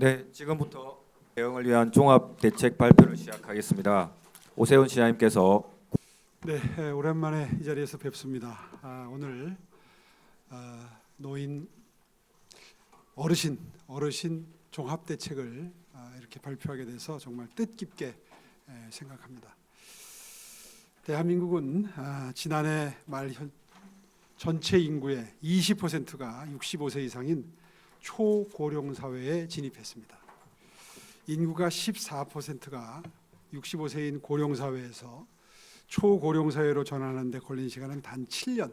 네, 지금부터 대응을 위한 종합 대책 발표를 시작하겠습니다. 오세훈 시장님께서 네, 에, 오랜만에 이 자리에서 뵙습니다. 아, 오늘 아, 노인 어르신 어르신 종합 대책을 아, 이렇게 발표하게 돼서 정말 뜻깊게 에, 생각합니다. 대한민국은 아, 지난해 말 현, 전체 인구의 20%가 65세 이상인 초고령 사회에 진입했습니다. 인구가 14%가 65세인 고령 사회에서 초고령 사회로 전환하는 데 걸린 시간은 단 7년.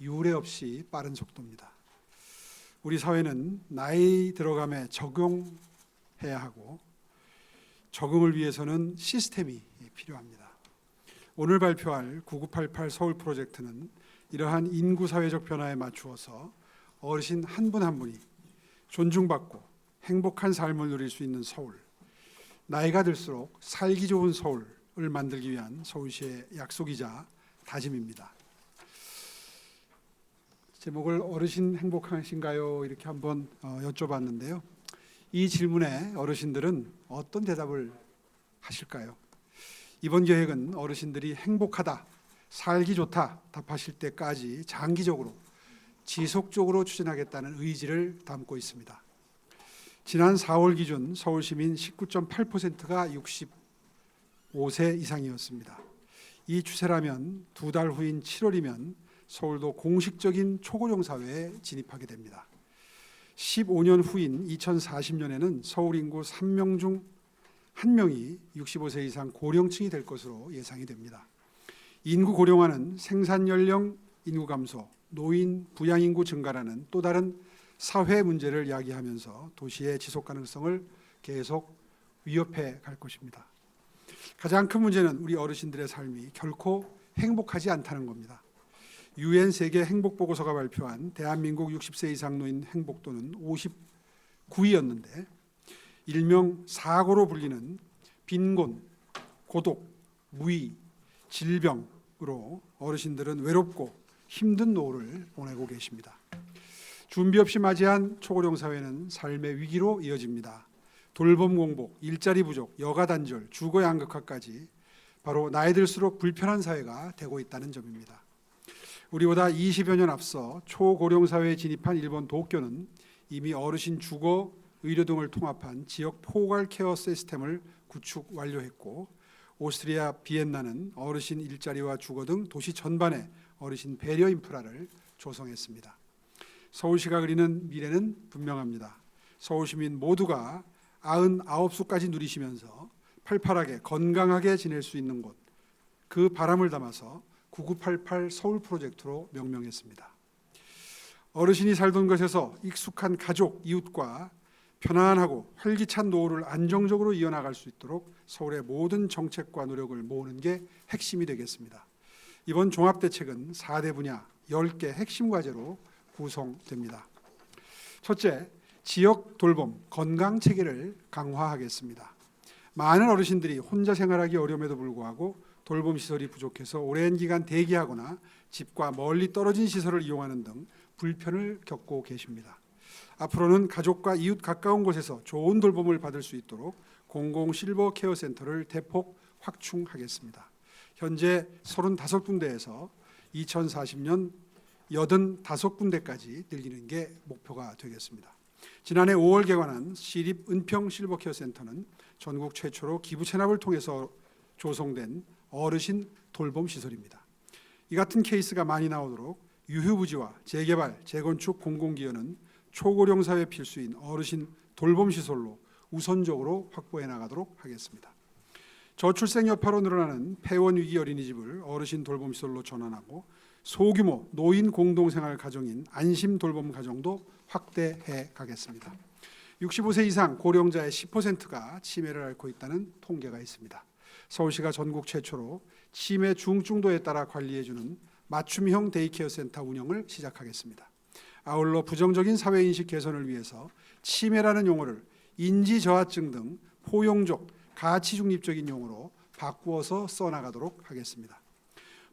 유례 없이 빠른 속도입니다. 우리 사회는 나이 들어감에 적용해야 하고 적응을 위해서는 시스템이 필요합니다. 오늘 발표할 9988 서울 프로젝트는 이러한 인구 사회적 변화에 맞추어서 어르신 한 분한 분이 존중받고 행복한 삶을 누릴 수 있는 서울, 나이가 들수록 살기 좋은 서울을 만들기 위한 서울시의 약속이자 다짐입니다. 제목을 어르신 행복하신가요? 이렇게 한번 어, 여쭤봤는데요. 이 질문에 어르신들은 어떤 대답을 하실까요? 이번 계획은 어르신들이 행복하다, 살기 좋다 답하실 때까지 장기적으로 지속적으로 추진하겠다는 의지를 담고 있습니다. 지난 4월 기준 서울 시민 19.8%가 65세 이상이었습니다. 이 추세라면 두 달 후인 7월이면 서울도 공식적인 초고령 사회에 진입하게 됩니다. 15년 후인 2040년에는 서울 인구 3명 중 1명이 65세 이상 고령층이 될 것으로 예상이 됩니다. 인구 고령화는 생산 연령 인구 감소, 노인 부양 인구 증가라는 또 다른 사회 문제를 야기하면서 도시의 지속 가능성을 계속 위협해 갈 것입니다. 가장 큰 문제는 우리 어르신들의 삶이 결코 행복하지 않다는 겁니다. 유엔 세계 행복 보고서가 발표한 대한민국 60세 이상 노인 행복도는 59위였는데 일명 사고로 불리는 빈곤, 고독, 무의, 질병으로 어르신들은 외롭고 힘든 노후를 보내고 계십니다. 준비 없이 맞이한 초고령 사회는 삶의 위기로 이어집니다. 돌봄 공복, 일자리 부족, 여가 단절, 주거 양극화까지 바로 나이 들수록 불편한 사회가 되고 있다는 점입니다. 우리보다 20여 년 앞서 초고령 사회에 진입한 일본 도쿄는 이미 어르신 주거, 의료 등을 통합한 지역 포괄 케어 시스템을 구축 완료했고 오스트리아 비엔나는 어르신 일자리와 주거 등 도시 전반에 어르신 배려 인프라를 조성했습니다. 서울시가 그리는 미래는 분명합니다. 서울 시민 모두가 99수까지 누리시면서 팔팔하게 건강하게 지낼 수 있는 곳, 그 바람을 담아서 9988 서울 프로젝트로 명명했습니다. 어르신이 살던 곳에서 익숙한 가족, 이웃과 편안하고 활기찬 노후를 안정적으로 이어나갈 수 있도록 서울의 모든 정책과 노력을 모으는 게 핵심이 되겠습니다. 이번 종합대책은 4대 분야 10개 핵심 과제로 구성됩니다. 첫째, 지역 돌봄 건강 체계를 강화하겠습니다. 많은 어르신들이 혼자 생활하기 어려움에도 불구하고 돌봄 시설이 부족해서 오랜 기간 대기하거나 집과 멀리 떨어진 시설을 이용하는 등 불편을 겪고 계십니다. 앞으로는 가족과 이웃 가까운 곳에서 좋은 돌봄을 받을 수 있도록 공공 실버 케어 센터를 대폭 확충하겠습니다. 현재 35군데에서 2040년 85군데까지 늘리는 게 목표가 되겠습니다. 지난해 5월 개관한 시립 은평 실버케어 센터는 전국 최초로 기부 체납을 통해서 조성된 어르신 돌봄 시설입니다. 이 같은 케이스가 많이 나오도록 유휴부지와 재개발, 재건축 공공기여는 초고령 사회 필수인 어르신 돌봄 시설로 우선적으로 확보해 나가도록 하겠습니다. 저출생 여파로 늘어나는 폐원 위기 어린이집을 어르신 돌봄 시설로 전환하고 소규모 노인 공동생활 가정인 안심 돌봄 가정도 확대해 가겠습니다. 65세 이상 고령자의 10%가 치매를 앓고 있다는 통계가 있습니다. 서울시가 전국 최초로 치매 중증도에 따라 관리해주는 맞춤형 데이케어 센터 운영을 시작하겠습니다. 아울러 부정적인 사회 인식 개선을 위해서 치매라는 용어를 인지 저하증 등 포용적, 가치 중립적인 용어로 바꾸어서 써나가도록 하겠습니다.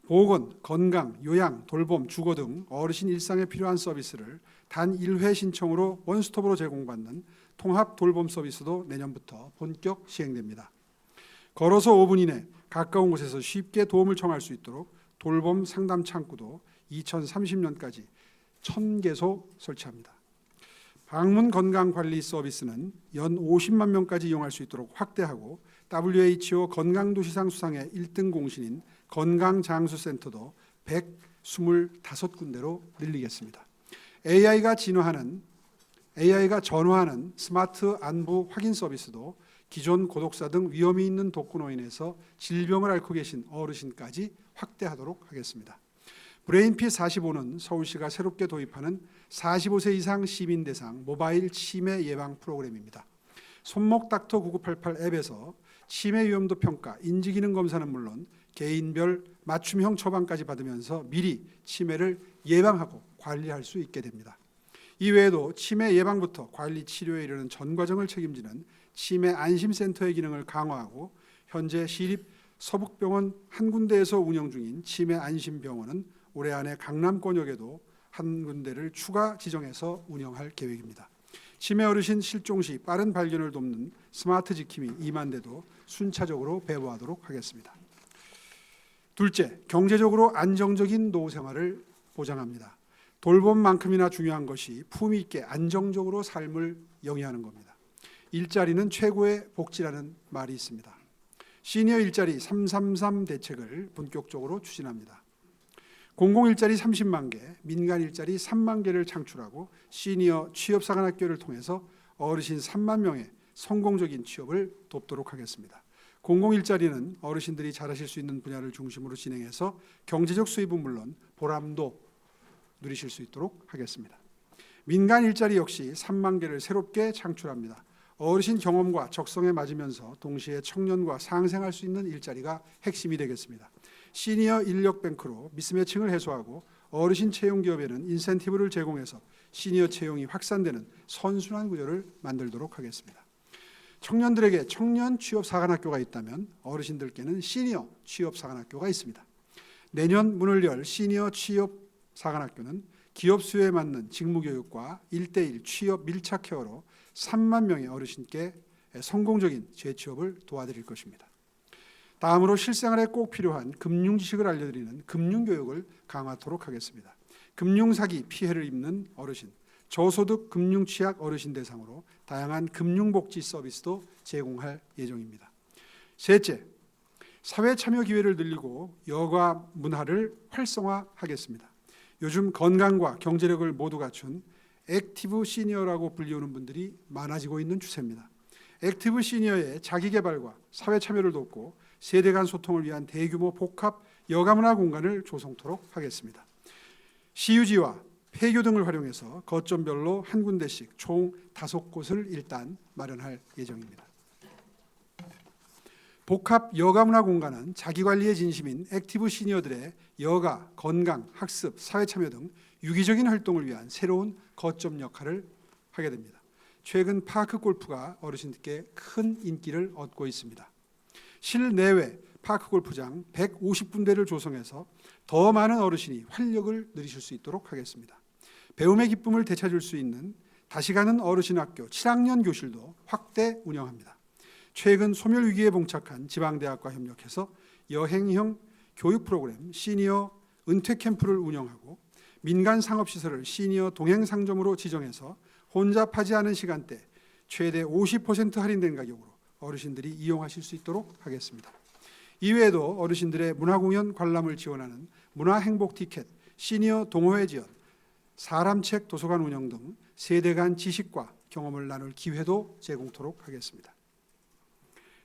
보건, 건강, 요양, 돌봄, 주거 등 어르신 일상에 필요한 서비스를 단 1회 신청으로 원스톱으로 제공받는 통합 돌봄 서비스도 내년부터 본격 시행됩니다. 걸어서 5분 이내 가까운 곳에서 쉽게 도움을 청할 수 있도록 돌봄 상담 창구도 2030년까지 1000개소 설치합니다. 방문 건강 관리 서비스는 연 50만 명까지 이용할 수 있도록 확대하고 WHO 건강 도시상 수상의 1등 공신인 건강 장수 센터도 125군데로 늘리겠습니다. AI가 진화하는 AI가 전화하는 스마트 안부 확인 서비스도 기존 고독사 등 위험이 있는 독거노인에서 질병을 앓고 계신 어르신까지 확대하도록 하겠습니다. 브레인피 45는 서울시가 새롭게 도입하는 45세 이상 시민 대상 모바일 치매 예방 프로그램입니다. 손목 닥터 9988 앱에서 치매 위험도 평가, 인지 기능 검사는 물론 개인별 맞춤형 처방까지 받으면서 미리 치매를 예방하고 관리할 수 있게 됩니다. 이외에도 치매 예방부터 관리 치료에 이르는 전 과정을 책임지는 치매 안심센터의 기능을 강화하고 현재 시립 서북병원 한 군데에서 운영 중인 치매 안심병원은 올해 안에 강남권역에도 한 군데를 추가 지정해서 운영할 계획입니다. 치매 어르신 실종 시 빠른 발견을 돕는 스마트 지킴이 2만 대도 순차적으로 배부하도록 하겠습니다. 둘째, 경제적으로 안정적인 노후 생활을 보장합니다. 돌봄만큼이나 중요한 것이 품위 있게 안정적으로 삶을 영위하는 겁니다. 일자리는 최고의 복지라는 말이 있습니다. 시니어 일자리 333 대책을 본격적으로 추진합니다. 공공 일자리 30만 개, 민간 일자리 3만 개를 창출하고 시니어 취업 사관 학교를 통해서 어르신 3만 명의 성공적인 취업을 돕도록 하겠습니다. 공공 일자리는 어르신들이 잘하실 수 있는 분야를 중심으로 진행해서 경제적 수입은 물론 보람도 누리실 수 있도록 하겠습니다. 민간 일자리 역시 3만 개를 새롭게 창출합니다. 어르신 경험과 적성에 맞으면서 동시에 청년과 상생할 수 있는 일자리가 핵심이 되겠습니다. 시니어 인력 뱅크로 미스매칭을 해소하고 어르신 채용 기업에는 인센티브를 제공해서 시니어 채용이 확산되는 선순환 구조를 만들도록 하겠습니다. 청년들에게 청년 취업 사관학교가 있다면 어르신들께는 시니어 취업 사관학교가 있습니다. 내년 문을 열 시니어 취업 사관학교는 기업 수요에 맞는 직무 교육과 1대1 취업 밀착 케어로 3만 명의 어르신께 성공적인 재취업을 도와드릴 것입니다. 다음으로 실생활에 꼭 필요한 금융 지식을 알려드리는 금융 교육을 강화하도록 하겠습니다. 금융 사기 피해를 입는 어르신, 저소득 금융 취약 어르신 대상으로 다양한 금융 복지 서비스도 제공할 예정입니다. 셋째, 사회 참여 기회를 늘리고 여가 문화를 활성화하겠습니다. 요즘 건강과 경제력을 모두 갖춘 액티브 시니어라고 불리우는 분들이 많아지고 있는 추세입니다. 액티브 시니어의 자기 개발과 사회 참여를 돕고 세대 간 소통을 위한 대규모 복합 여가문화 공간을 조성토록 하겠습니다. 시유지와 폐교 등을 활용해서 거점별로 한 군데씩 총 다섯 곳을 일단 마련할 예정입니다. 복합 여가문화 공간은 자기관리에 진심인 액티브 시니어들의 여가, 건강, 학습, 사회참여 등 유기적인 활동을 위한 새로운 거점 역할을 하게 됩니다. 최근 파크 골프가 어르신들께 큰 인기를 얻고 있습니다. 실내외 파크 골프장 150군데를 조성해서 더 많은 어르신이 활력을 누리실 수 있도록 하겠습니다. 배움의 기쁨을 되찾을 수 있는 다시 가는 어르신 학교 7학년 교실도 확대 운영합니다. 최근 소멸 위기에 봉착한 지방 대학과 협력해서 여행형 교육 프로그램 시니어 은퇴 캠프를 운영하고 민간 상업 시설을 시니어 동행 상점으로 지정해서 혼잡하지 않은 시간대 최대 50% 할인된 가격으로 어르신들이 이용하실 수 있도록 하겠습니다. 이외에도 어르신들의 문화공연 관람을 지원하는 문화행복 티켓, 시니어 동호회 지원, 사람책 도서관 운영 등 세대 간 지식과 경험을 나눌 기회도 제공토록 하겠습니다.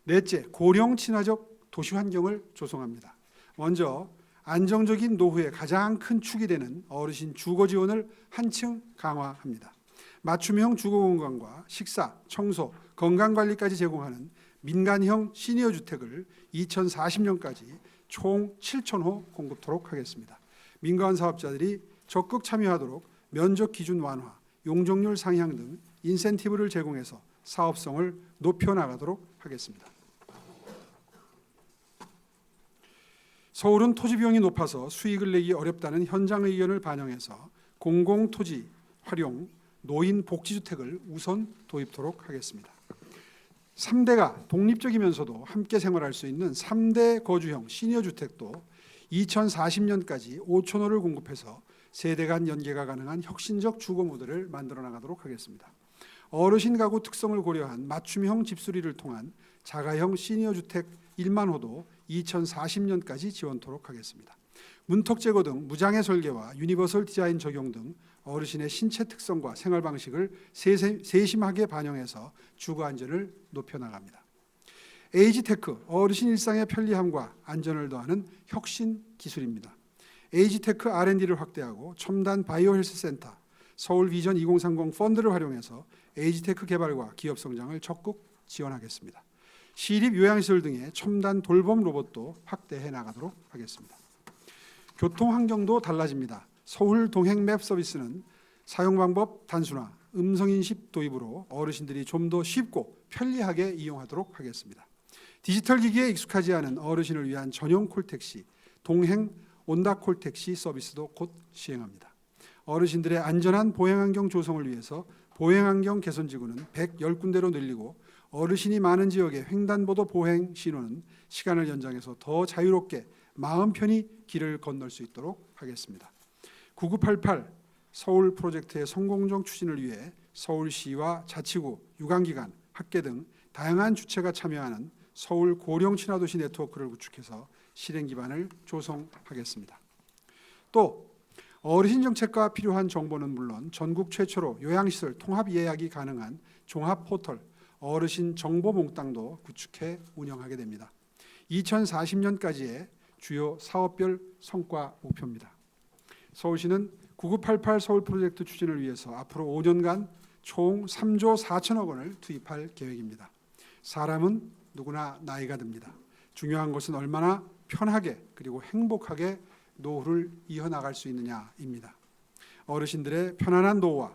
넷째, 고령 친화적 도시 환경을 조성합니다. 먼저 안정적인 노후의 가장 큰 축이 되는 어르신 주거 지원을 한층 강화합니다. 맞춤형 주거 공간과 식사, 청소, 건강 관리까지 제공하는 민간형 시니어 주택을 2040년까지 총 7,000호 공급토록 하겠습니다. 민간 사업자들이 적극 참여하도록 면적 기준 완화, 용적률 상향 등 인센티브를 제공해서 사업성을 높여 나가도록 하겠습니다. 서울은 토지 비용이 높아서 수익을 내기 어렵다는 현장 의견을 반영해서 공공 토지 활용 노인 복지 주택을 우선 도입토록 하겠습니다. 3대가 독립적이면서도 함께 생활할 수 있는 3대 거주형 시니어 주택도 2040년까지 5천 호를 공급해서 세대 간 연계가 가능한 혁신적 주거 모델을 만들어 나가도록 하겠습니다. 어르신 가구 특성을 고려한 맞춤형 집수리를 통한 자가형 시니어 주택 1만 호도 2040년까지 지원토록 하겠습니다. 문턱 제거 등 무장애 설계와 유니버설 디자인 적용 등 어르신의 신체 특성과 생활 방식을 세심하게 반영해서 주거 안전을 높여 나갑니다. 에이지 테크 어르신 일상의 편리함과 안전을 더하는 혁신 기술입니다. 에이지 테크 R&D를 확대하고 첨단 바이오 헬스 센터, 서울 비전 2030 펀드를 활용해서 에이지 테크 개발과 기업 성장을 적극 지원하겠습니다. 시립 요양시설 등의 첨단 돌봄 로봇도 확대해 나가도록 하겠습니다. 교통 환경도 달라집니다. 서울 동행 맵 서비스는 사용 방법 단순화, 음성 인식 도입으로 어르신들이 좀 더 쉽고 편리하게 이용하도록 하겠습니다. 디지털 기기에 익숙하지 않은 어르신을 위한 전용 콜택시, 동행 온다 콜택시 서비스도 곧 시행합니다. 어르신들의 안전한 보행 환경 조성을 위해서 보행 환경 개선 지구는 110군데로 늘리고 어르신이 많은 지역의 횡단보도 보행 신호는 시간을 연장해서 더 자유롭게 마음 편히 길을 건널 수 있도록 하겠습니다. 9988 서울 프로젝트의 성공적 추진을 위해 서울시와 자치구, 유관기관, 학계 등 다양한 주체가 참여하는 서울 고령 친화도시 네트워크를 구축해서 실행 기반을 조성하겠습니다. 또 어르신 정책과 필요한 정보는 물론 전국 최초로 요양시설 통합 예약이 가능한 종합 포털 어르신 정보 몽땅도 구축해 운영하게 됩니다. 2040년까지의 주요 사업별 성과 목표입니다. 서울시는 9988 서울 프로젝트 추진을 위해서 앞으로 5년간 총 3조 4천억 원을 투입할 계획입니다. 사람은 누구나 나이가 듭니다. 중요한 것은 얼마나 편하게 그리고 행복하게 노후를 이어나갈 수 있느냐입니다. 어르신들의 편안한 노후와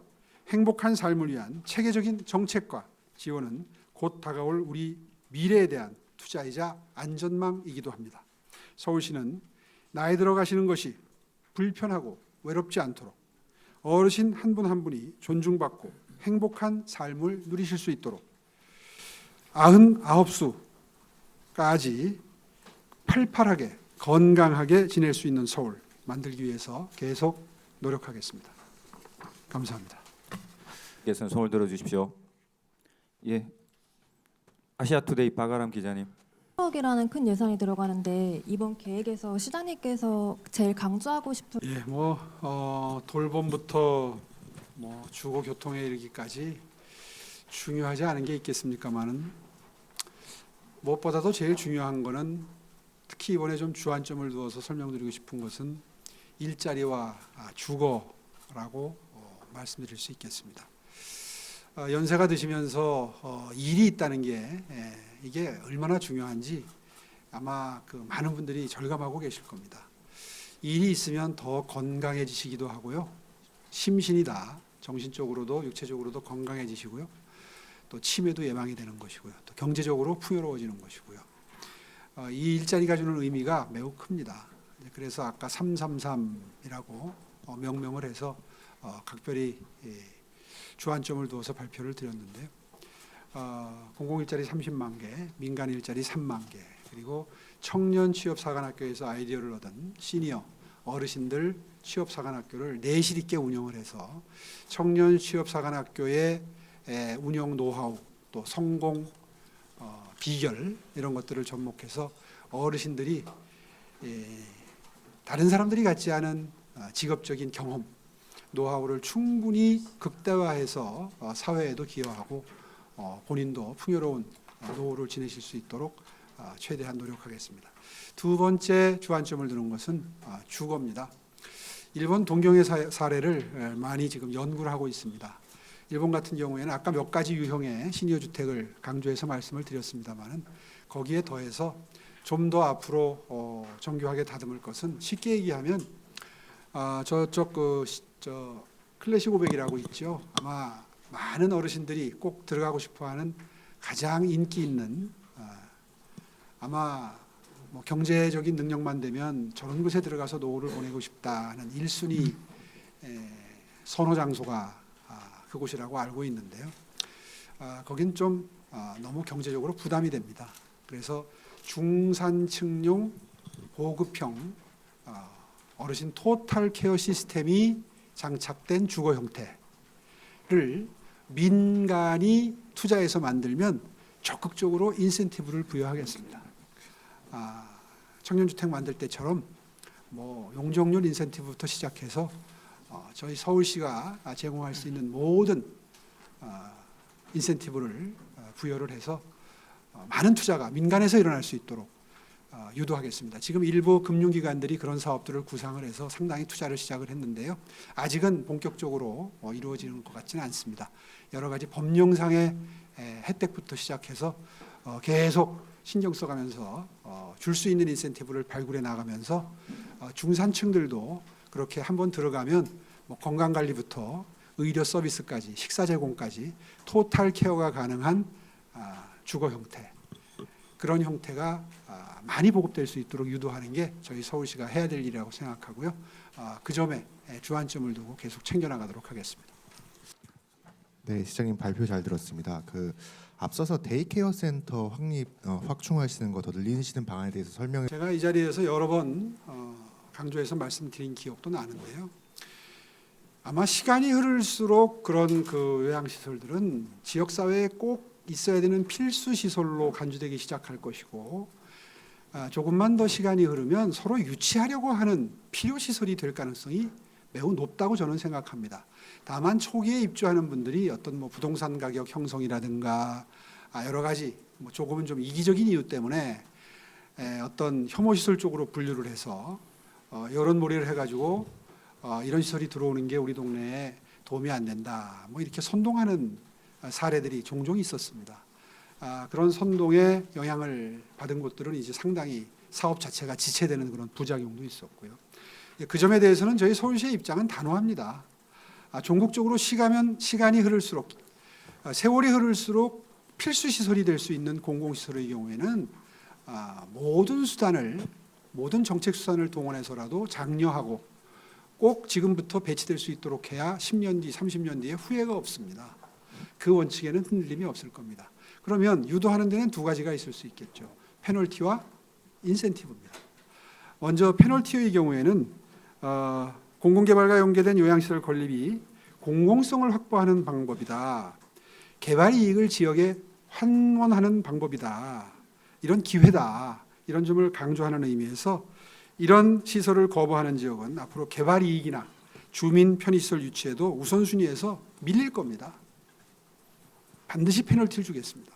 행복한 삶을 위한 체계적인 정책과 지원은 곧 다가올 우리 미래에 대한 투자이자 안전망이기도 합니다. 서울시는 나이 들어 가시는 것이 불편하고 외롭지 않도록 어르신 한분한 분이 존중받고 행복한 삶을 누리실 수 있도록 99수까지 팔팔하게 건강하게 지낼 수 있는 서울 만들기 위해서 계속 노력하겠습니다. 감사합니다. 께서는 손을 들어 주십시오. 예. 아시아투데이 박아람 기자님. 10억이라는 큰 예산이 들어가는데 이번 계획에서 시장님께서 제일 강조하고 싶은 예, 뭐 어, 돌봄부터 뭐 주거 교통에 이르기까지 중요하지 않은 게 있겠습니까만은 무엇보다도 제일 중요한 거는 특히 이번에 좀 주안점을 두어서 설명드리고 싶은 것은 일자리와 아, 주거라고 어, 말씀드릴 수 있겠습니다. 어, 연세가 드시면서 어, 일이 있다는 게 예, 이게 얼마나 중요한지 아마 그 많은 분들이 절감하고 계실 겁니다. 일이 있으면 더 건강해지시기도 하고요. 심신이 다 정신적으로도 육체적으로도 건강해지시고요. 또 치매도 예방이 되는 것이고요. 또 경제적으로 풍요로워지는 것이고요. 어, 이 일자리가 주는 의미가 매우 큽니다. 그래서 아까 333이라고 어, 명명을 해서 어, 각별히 예, 주안점을 두어서 발표를 드렸는데요. 어, 공공 일자리 30만 개, 민간 일자리 3만 개, 그리고 청년 취업 사관학교에서 아이디어를 얻은 시니어 어르신들 취업 사관학교를 내실 있게 운영을 해서 청년 취업 사관학교의 에, 운영 노하우 또 성공 어, 비결 이런 것들을 접목해서 어르신들이 예, 다른 사람들이 갖지 않은 어, 직업적인 경험 노하우를 충분히 극대화해서 어, 사회에도 기여하고 어, 본인도 풍요로운 어, 노후를 지내실 수 있도록 어, 최대한 노력하겠습니다. 두 번째 주안점을 두는 것은 어, 주거입니다. 일본 동경의 사- 사례를 에, 많이 지금 연구를 하고 있습니다. 일본 같은 경우에는 아까 몇 가지 유형의 시니어 주택을 강조해서 말씀을 드렸습니다만은 거기에 더해서 좀 더 앞으로 어, 정교하게 다듬을 것은 쉽게 얘기하면 아, 저쪽 그저 클래식 500이라고 있죠. 아마 많은 어르신들이 꼭 들어가고 싶어하는 가장 인기 있는 아, 아마 뭐 경제적인 능력만 되면 저런 곳에 들어가서 노후를 보내고 싶다는 1순위 선호 장소가 아, 그곳이라고 알고 있는데요. 아, 거긴 좀 아, 너무 경제적으로 부담이 됩니다. 그래서 중산층용 보급형 아, 어르신 토탈 케어 시스템이 장착된 주거 형태를 민간이 투자해서 만들면 적극적으로 인센티브를 부여하겠습니다. 아, 청년주택 만들 때처럼 뭐 용적률 인센티브부터 시작해서 어, 저희 서울시가 제공할 수 있는 모든 어, 인센티브를 어, 부여를 해서 어, 많은 투자가 민간에서 일어날 수 있도록 어, 유도하겠습니다. 지금 일부 금융기관들이 그런 사업들을 구상을 해서 상당히 투자를 시작을 했는데요. 아직은 본격적으로 어, 이루어지는 것 같지는 않습니다. 여러 가지 법령상의 에, 혜택부터 시작해서 어, 계속 신경 써가면서 어, 줄수 있는 인센티브를 발굴해 나가면서 어, 중산층들도 그렇게 한번 들어가면 뭐 건강 관리부터 의료 서비스까지 식사 제공까지 토탈 케어가 가능한 아, 주거 형태 그런 형태가 아, 많이 보급될 수 있도록 유도하는 게 저희 서울시가 해야 될 일이라고 생각하고요. 아, 그 점에 에, 주안점을 두고 계속 챙겨나가도록 하겠습니다. 네, 시장님 발표 잘 들었습니다. 그 앞서서 데이케어 센터 확립 어, 확충하시는 거 더 늘리시는 방안에 대해서 설명해 제가 이 자리에서 여러 번 어, 강조해서 말씀드린 기억도 나는데요. 아마 시간이 흐를수록 그런 그 요양시설들은 지역사회에 꼭 있어야 되는 필수 시설로 간주되기 시작할 것이고 아, 조금만 더 시간이 흐르면 서로 유치하려고 하는 필요 시설이 될 가능성이 매우 높다고 저는 생각합니다. 다만 초기에 입주하는 분들이 어떤 뭐 부동산 가격 형성이라든가 아, 여러 가지 뭐 조금은 좀 이기적인 이유 때문에 에, 어떤 혐오 시설 쪽으로 분류를 해서 어, 여론몰이를 해가지고 어, 이런 시설이 들어오는 게 우리 동네에 도움이 안 된다. 뭐 이렇게 선동하는 어, 사례들이 종종 있었습니다. 아, 그런 선동에 영향을 받은 곳들은 이제 상당히 사업 자체가 지체되는 그런 부작용도 있었고요. 예, 그 점에 대해서는 저희 서울시의 입장은 단호합니다. 아, 종국적으로 시가면 시간이 흐를수록 아, 세월이 흐를수록 필수 시설이 될 수 있는 공공 시설의 경우에는 아, 모든 수단을 모든 정책 수단을 동원해서라도 장려하고 꼭 지금부터 배치될 수 있도록 해야 10년 뒤, 30년 뒤에 후회가 없습니다. 그 원칙에는 흔들림이 없을 겁니다. 그러면 유도하는 데는 두 가지가 있을 수 있겠죠. 페널티와 인센티브입니다. 먼저 페널티의 경우에는 어, 공공개발과 연계된 요양시설 건립이 공공성을 확보하는 방법이다. 개발 이익을 지역에 환원하는 방법이다. 이런 기회다. 이런 점을 강조하는 의미에서 이런 시설을 거부하는 지역은 앞으로 개발 이익이나 주민 편의시설 유치에도 우선순위에서 밀릴 겁니다. 반드시 페널티를 주겠습니다.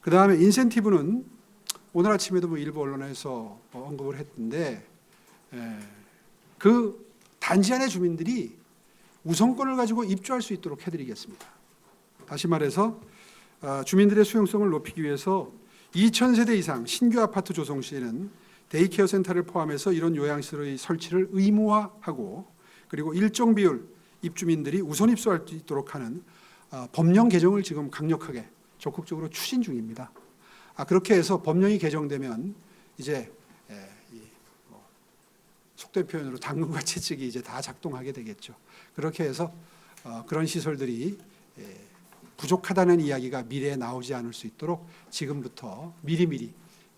그 다음에 인센티브는 오늘 아침에도 뭐 일부 언론에서 뭐 언급을 했는데 에, 그 단지 안의 주민들이 우선권을 가지고 입주할 수 있도록 해드리겠습니다. 다시 말해서 어, 주민들의 수용성을 높이기 위해서 2,000세대 이상 신규 아파트 조성 시에는 데이케어 센터를 포함해서 이런 요양시설의 설치를 의무화하고 그리고 일정 비율 입주민들이 우선 입소할 수 있도록 하는 어, 법령 개정을 지금 강력하게 적극적으로 추진 중입니다. 아, 그렇게 해서 법령이 개정되면 이제 에, 이, 뭐, 속된 표현으로 당근과 채찍이 이제 다 작동하게 되겠죠. 그렇게 해서 어, 그런 시설들이 에, 부족하다는 이야기가 미래에 나오지 않을 수 있도록 지금부터 미리미리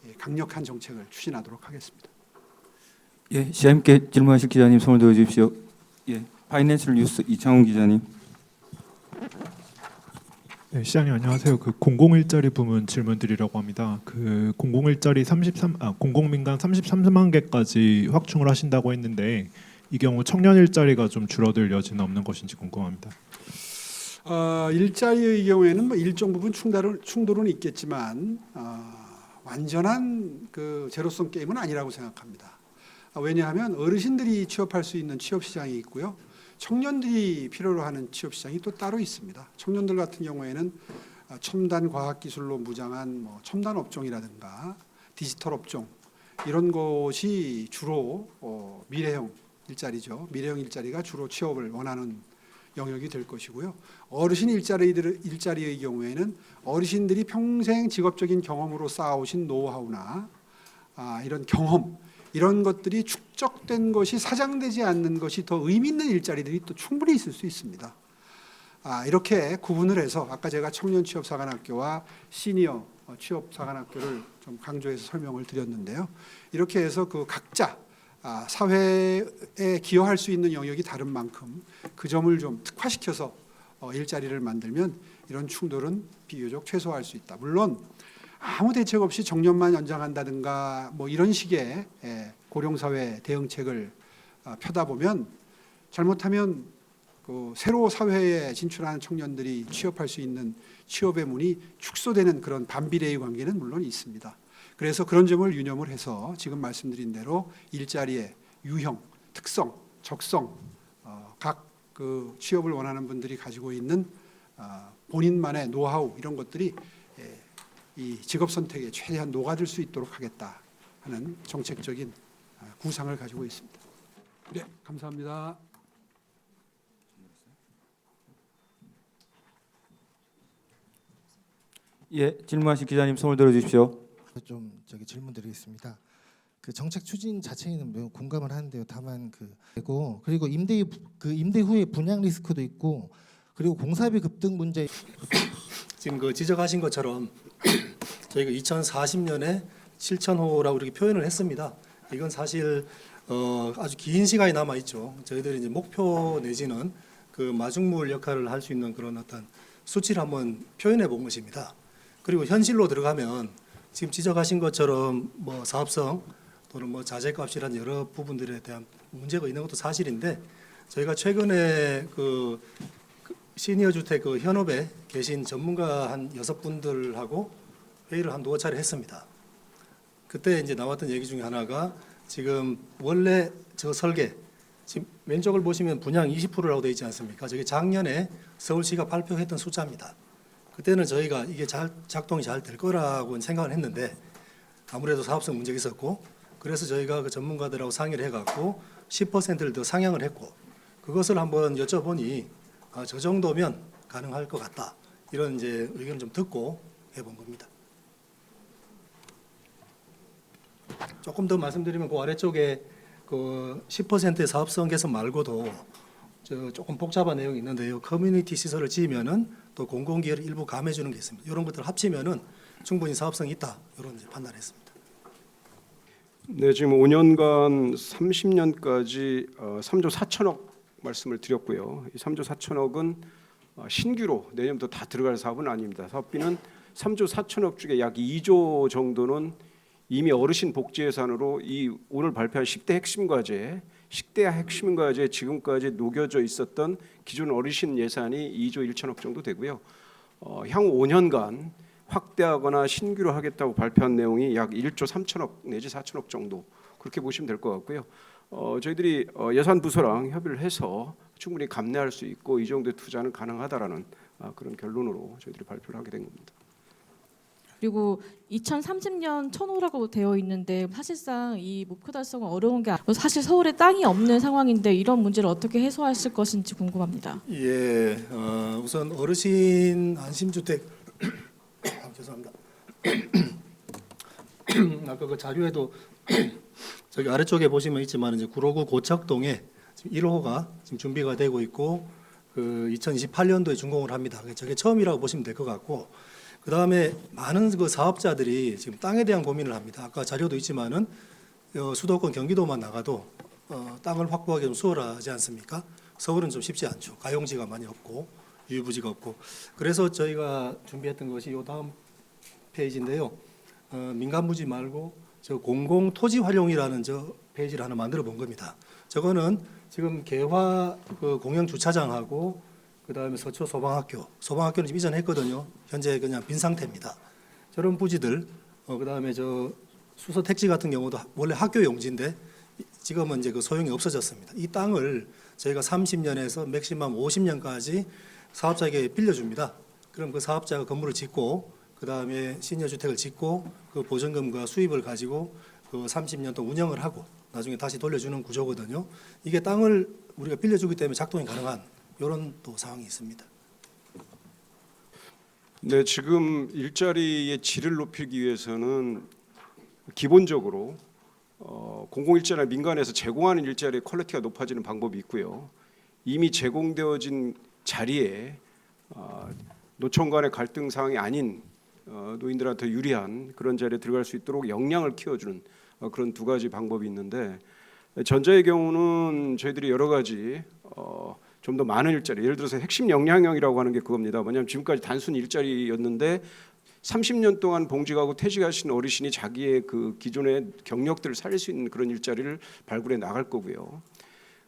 예, 강력한 정책을 추진하도록 하겠습니다. 예, 시장님께 질문하실 기자님 손을 들어 주십시오. 예, 파이낸셜 뉴스 이창훈 기자님. 네, 시장님 안녕하세요. 그 공공 일자리 부문 질문드리려고 합니다. 그 공공 일자리 33, 아 공공 민간 33만 개까지 확충을 하신다고 했는데 이 경우 청년 일자리가 좀 줄어들 여지는 없는 것인지 궁금합니다. 어, 일자리의 경우에는 뭐 일정 부분 충돌은, 충돌은 있겠지만 어, 완전한 그 제로성 게임은 아니라고 생각합니다. 아, 왜냐하면 어르신들이 취업할 수 있는 취업 시장이 있고요. 청년들이 필요로 하는 취업 시장이 또 따로 있습니다. 청년들 같은 경우에는 아, 첨단 과학 기술로 무장한 뭐 첨단 업종이라든가 디지털 업종 이런 것이 주로 어, 미래형 일자리죠. 미래형 일자리가 주로 취업을 원하는 영역이 될 것이고요. 어르신 일자리들 일자리의 경우에는 어르신들이 평생 직업적인 경험으로 쌓아오신 노하우나 아, 이런 경험 이런 것들이 축 적된 것이 사장되지 않는 것이 더 의미 있는 일자리들이 또 충분히 있을 수 있습니다. 아, 이렇게 구분을 해서 아까 제가 청년 취업 사관학교와 시니어 어, 취업 사관학교를 좀 강조해서 설명을 드렸는데요. 이렇게 해서 그 각자 아, 사회에 기여할 수 있는 영역이 다른 만큼 그 점을 좀 특화시켜서 어, 일자리를 만들면 이런 충돌은 비교적 최소화할 수 있다. 물론 아무 대책 없이 정년만 연장한다든가 뭐 이런 식의 예, 고령사회 대응책을 아, 펴다 보면 잘못하면 그 새로 사회에 진출하는 청년들이 취업할 수 있는 취업의 문이 축소되는 그런 반비례의 관계는 물론 있습니다. 그래서 그런 점을 유념을 해서 지금 말씀드린 대로 일자리의 유형, 특성, 적성, 어, 각그 취업을 원하는 분들이 가지고 있는 어, 본인만의 노하우 이런 것들이 예, 이 직업 선택에 최대한 녹아들 수 있도록 하겠다 하는 정책적인 어, 구상을 가지고 있습니다. 네, 감사합니다. 예, 질문하실 기자님 손을 들어 주십시오. 좀 저기 질문드리겠습니다. 그 정책 추진 자체에는 매우 공감을 하는데요. 다만 그 그리고 그리고 임대 그 임대 후에 분양 리스크도 있고 그리고 공사비 급등 문제 지금 그 지적하신 것처럼 저희가 2040년에 7,000호라고 이렇게 표현을 했습니다. 이건 사실 어, 아주 긴 시간이 남아 있죠. 저희들이 이제 목표 내지는 그 마중물 역할을 할 수 있는 그런 어떤 수치를 한번 표현해 본 것입니다. 그리고 현실로 들어가면 지금 지적하신 것처럼 뭐 사업성 또는 뭐 자재값이란 여러 부분들에 대한 문제가 있는 것도 사실인데 저희가 최근에 그 시니어 주택 그 현업에 계신 전문가 한 여섯 분들하고 회의를 한 두어 차례 했습니다. 그때 이제 나왔던 얘기 중에 하나가 지금 원래 저 설계 지금 왼쪽을 보시면 분양 20%라고 되어 있지 않습니까? 저게 작년에 서울시가 발표했던 숫자입니다. 그때는 저희가 이게 잘 작동이 잘 될 거라고 생각을 했는데 아무래도 사업성 문제가 있었고 그래서 저희가 그 전문가들하고 상의를 해갖고 10%를 더 상향을 했고 그것을 한번 여쭤보니 아, 저 정도면 가능할 것 같다 이런 이제 의견을 좀 듣고 해본 겁니다. 조금 더 말씀드리면 그 아래쪽에 그 10%의 사업성 개선 말고도 저 조금 복잡한 내용이 있는데요. 커뮤니티 시설을 지으면은 또 공공기여를 일부 감해 주는 게 있습니다. 이런 것들 을 합치면은 충분히 사업성이 있다 이런 판단했습니다. 네, 지금 5년간 30년까지 어, 3조 4천억 말씀을 드렸고요. 이 3조 4천억은 어, 신규로 내년부터 다 들어갈 사업은 아닙니다. 사업비는 3조 4천억 중에 약 2조 정도는 이미 어르신 복지 예산으로 이 오늘 발표한 10대 핵심 과제, 10대 핵심 과제 지금까지 녹여져 있었던 기존 어르신 예산이 2조 1천억 정도 되고요. 어, 향후 5년간 확대하거나 신규로 하겠다고 발표한 내용이 약 1조 3천억 내지 4천억 정도 그렇게 보시면 될 것 같고요. 어, 저희들이 어, 예산 부서랑 협의를 해서 충분히 감내할 수 있고 이 정도의 투자는 가능하다라는 아, 그런 결론으로 저희들이 발표를 하게 된 겁니다. 그리고 2030년 천호라고 되어 있는데 사실상 이 목표 달성은 어려운 게 아니고 사실 서울에 땅이 없는 상황인데 이런 문제를 어떻게 해소하실 것인지 궁금합니다. 예, 어, 우선 어르신 안심주택 아, 죄송합니다. 아까 그 자료에도 저기 아래쪽에 보시면 있지만 이제 구로구 고척동에 지금 1호가 지금 준비가 되고 있고 그 2028년도에 준공을 합니다. 저게 처음이라고 보시면 될 것 같고 그 다음에 많은 그 사업자들이 지금 땅에 대한 고민을 합니다. 아까 자료도 있지만은 어, 수도권 경기도만 나가도 어, 땅을 확보하기 좀 수월하지 않습니까? 서울은 좀 쉽지 않죠. 가용지가 많이 없고 유부지가 없고 그래서 저희가 준비했던 것이 요 다음 페이지인데요. 어, 민간부지 말고 저 공공 토지 활용이라는 저 페이지를 하나 만들어 본 겁니다. 저거는 지금 개화 그 공영 주차장하고 그 다음에 서초 소방학교, 소방학교는 지금 이전했거든요. 현재 그냥 빈 상태입니다. 저런 부지들, 어, 그 다음에 저 수소 택지 같은 경우도 원래 학교 용지인데 지금은 이제 그 소용이 없어졌습니다. 이 땅을 저희가 30년에서 맥시멈 50년까지 사업자에게 빌려줍니다. 그럼 그 사업자가 건물을 짓고 그 다음에 시니어 주택을 짓고 그 보전금과 수입을 가지고 그 30년 동안 운영을 하고 나중에 다시 돌려주는 구조거든요. 이게 땅을 우리가 빌려주기 때문에 작동이 가능한 이런 또 상황이 있습니다. 네, 지금 일자리의 질을 높이기 위해서는 기본적으로 어, 공공 일자나 민간에서 제공하는 일자리의 퀄리티가 높아지는 방법이 있고요. 이미 제공되어진 자리에 어, 노총 간의 갈등 사항이 아닌 어, 노인들한테 유리한 그런 자리에 들어갈 수 있도록 역량을 키워주는 어, 그런 두 가지 방법이 있는데 전자의 경우는 저희들이 여러 가지 어, 좀 더 많은 일자리, 예를 들어서 핵심 역량형이라고 하는 게 그겁니다. 뭐냐면 지금까지 단순 일자리였는데 30년 동안 봉직하고 퇴직하신 어르신이 자기의 그 기존의 경력들을 살릴 수 있는 그런 일자리를 발굴해 나갈 거고요.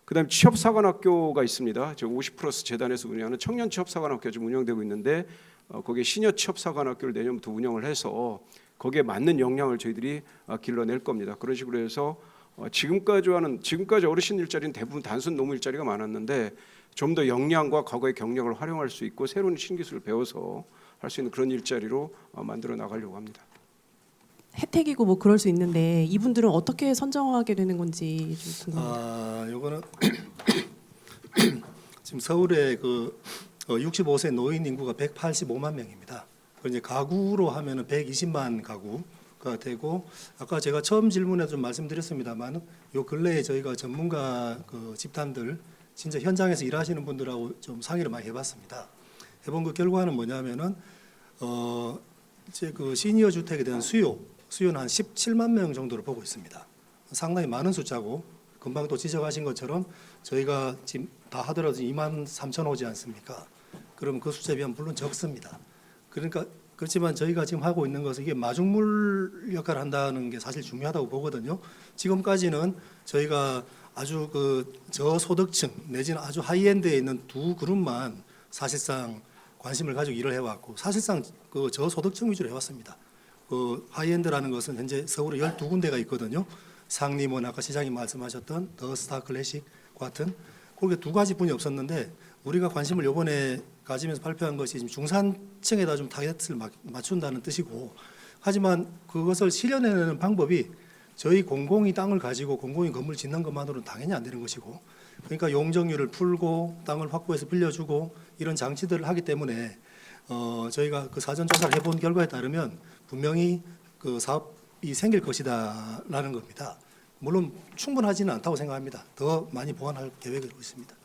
그다음 취업사관학교가 있습니다. 저50 플러스 재단에서 운영하는 청년 취업사관학교 지금 운영되고 있는데 어, 거기에 시녀 취업사관학교를 내년부터 운영을 해서 거기에 맞는 역량을 저희들이 어, 길러낼 겁니다. 그런 식으로 해서 어, 지금까지와는 지금까지 어르신 일자리는 대부분 단순 노무 일자리가 많았는데 좀 더 역량과 과거의 경력을 활용할 수 있고 새로운 신기술을 배워서 할 수 있는 그런 일자리로 어, 만들어 나가려고 합니다. 혜택이고 뭐 그럴 수 있는데 이분들은 어떻게 선정하게 되는 건지 좀 궁금해요. 아, 요거는 지금 서울에 그 어, 65세 노인 인구가 185만 명입니다. 그 이제 가구로 하면은 120만 가구가 되고 아까 제가 처음 질문에 좀 말씀드렸습니다만 요 근래에 저희가 전문가 그 집단들 진짜 현장에서 일하시는 분들하고 좀 상의를 많이 해봤습니다. 해본 그 결과는 뭐냐면은 어 이제 그 시니어 주택에 대한 수요 수요는 한 17만 명 정도를 보고 있습니다. 상당히 많은 숫자고 금방 또 지적하신 것처럼 저희가 지금 다 하더라도 2만 3천 오지 않습니까? 그럼 그 숫자에 비하면 물론 적습니다. 그러니까 그렇지만 저희가 지금 하고 있는 것은 이게 마중물 역할을 한다는 게 사실 중요하다고 보거든요. 지금까지는 저희가 아주 그 저소득층 내지는 아주 하이엔드에 있는 두 그룹만 사실상 관심을 가지고 일을 해왔고 사실상 그 저소득층 위주로 해왔습니다. 그 하이엔드라는 것은 현재 서울에 12군데가 있거든요. 상림원 아까 시장님 말씀하셨던 더 스타 클래식 같은 그렇게 두 가지 분이 없었는데 우리가 관심을 요번에 가지면서 발표한 것이 지금 중산층에다 좀 타겟을 막- 맞춘다는 뜻이고 하지만 그것을 실현해내는 방법이 저희 공공이 땅을 가지고 공공이 건물 짓는 것만으로는 당연히 안 되는 것이고 그러니까 용적률을 풀고 땅을 확보해서 빌려주고 이런 장치들을 하기 때문에 어, 저희가 그 사전 조사를 해본 결과에 따르면 분명히 그 사업이 생길 것이다라는 겁니다. 물론 충분하지는 않다고 생각합니다. 더 많이 보완할 계획을 있습니다.